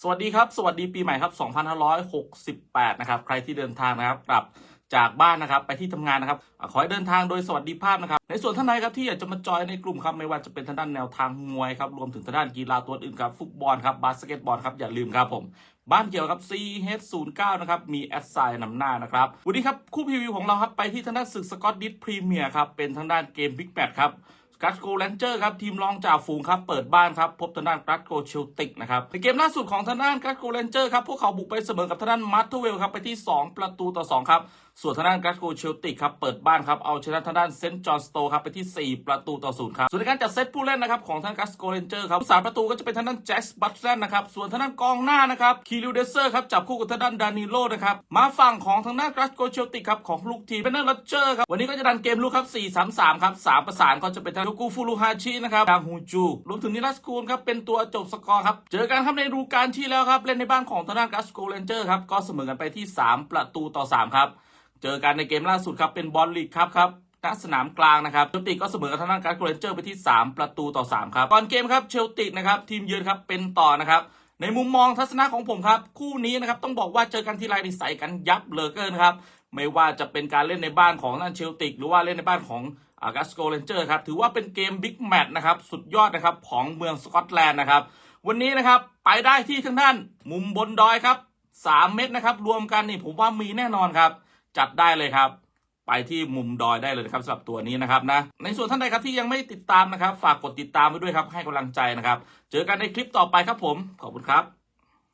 สวัสดีครับ สวัสดีปีใหม่ครับ 2568 นะครับ ใครที่เดินทางนะครับกลับจากบ้านนะครับ ไปที่ทำงานนะครับ ขอให้เดินทางโดยสวัสดิภาพนะครับ ในส่วนท่านใดครับที่อยากจะมาจอยในกลุ่มครับไม่ว่าจะเป็นทางด้านแนวทางมวยครับ รวมถึงทางด้านกีฬาตัวอื่นครับฟุตบอลครับบาสเกตบอลครับอย่าลืมครับผม บ้านเกี่ยวกับ CH09 นะครับ มีแอดไซน์นำหน้านะครับวันนี้ครับคู่พรีวิวของเราครับไปที่ทางด้านศึกสกอตดิสพรีเมียร์ครับเป็นทางด้านเกมบิ๊กแมตช์ครับ กัสโกแลนเจอร์ครับทีมรองจ่าฝูงครับเปิดบ้านครับพบทางด้านกัสโกเชลติกนะครับในเกมล่าสุดของทางด้านกัสโกแลนเจอร์ครับพวกเขาบุกไปเสมอกับทางด้านมัตเทอร์เวลครับไปที่ 2 ประตูต่อ2ครับ ส่วนทางด้านกัสโกเชลติกครับเปิดบ้านครับเอาชนะทางด้านเซนต์จอห์นสโตครับไปที่ 4 ประตูต่อ0ครับส่วนในการจัดเซตผู้เล่นนะครับของทางกัสโกแลนเจอร์ครับสาประตูก็จะเป็นทางด้านแจ็คส์บัตแลนนะครับส่วนทางด้านกองหน้านะครับคีริวเดเซอร์ครับจับคู่กับทางด้านดานิโลนะครับมาฝั่งของทางด้านกัสโกเชลติกครับของลูกทีมเป็นเนอร์ลัเจอร์ครับวันนี้ก็จะดันเกมลุกครับ4-3-3ครับ3ประสานก็จะเป็นทางลูกูฟูรุฮาชินะครับดางฮูจูรวมถึงนิรัสกูลครับเป็นตัวจบสกอร์ครับเจอกันครับในฤดูกาลที่แล้วครับเล่นในบ้านของทางด้านกัสโกเรนเจอร์ครับก็เสมอกันไปที่ 3 ประตูต่อ 3 ครับ เจอกันในเกมล่าสุดครับเป็นบอลลีกครับครับณสนามกลางนะครับเชลติกก็เสมอกับทางด้านกัสโกเรนเจอร์ไปที่ 3 ประตูต่อ 3 ครับก่อนเกมครับเชลติกนะครับทีมเยือนครับเป็นต่อนะครับในมุมมองทัศนะของผมครับ คู่นี้นะครับต้องบอกว่าเจอกันทีไรนี่ใส่กันยับเหลยเกินครับไม่ว่าจะเป็นการเล่นในบ้านของนั่นเชลติก หรือว่าเล่นในบ้านของอากัสโกเรนเจอร์ครับถือว่าเป็นเกมบิ๊กแมตช์นะครับสุดยอดนะครับของเมืองสกอตแลนด์นะครับวันนี้นะครับไปได้ที่ทางด้านมุมบนดอยครับ 3 เม็ดนะครับรวมกันนี่ผมว่ามีแน่นอนครับ จัดได้เลยครับ ไปที่มุมดอยได้เลยนะครับสำหรับตัวนี้นะครับนะ ในส่วนท่านใดครับที่ยังไม่ติดตามนะครับ ฝากกดติดตามไว้ด้วยครับให้กำลังใจนะครับ เจอกันในคลิปต่อไปครับผมขอบคุณครับ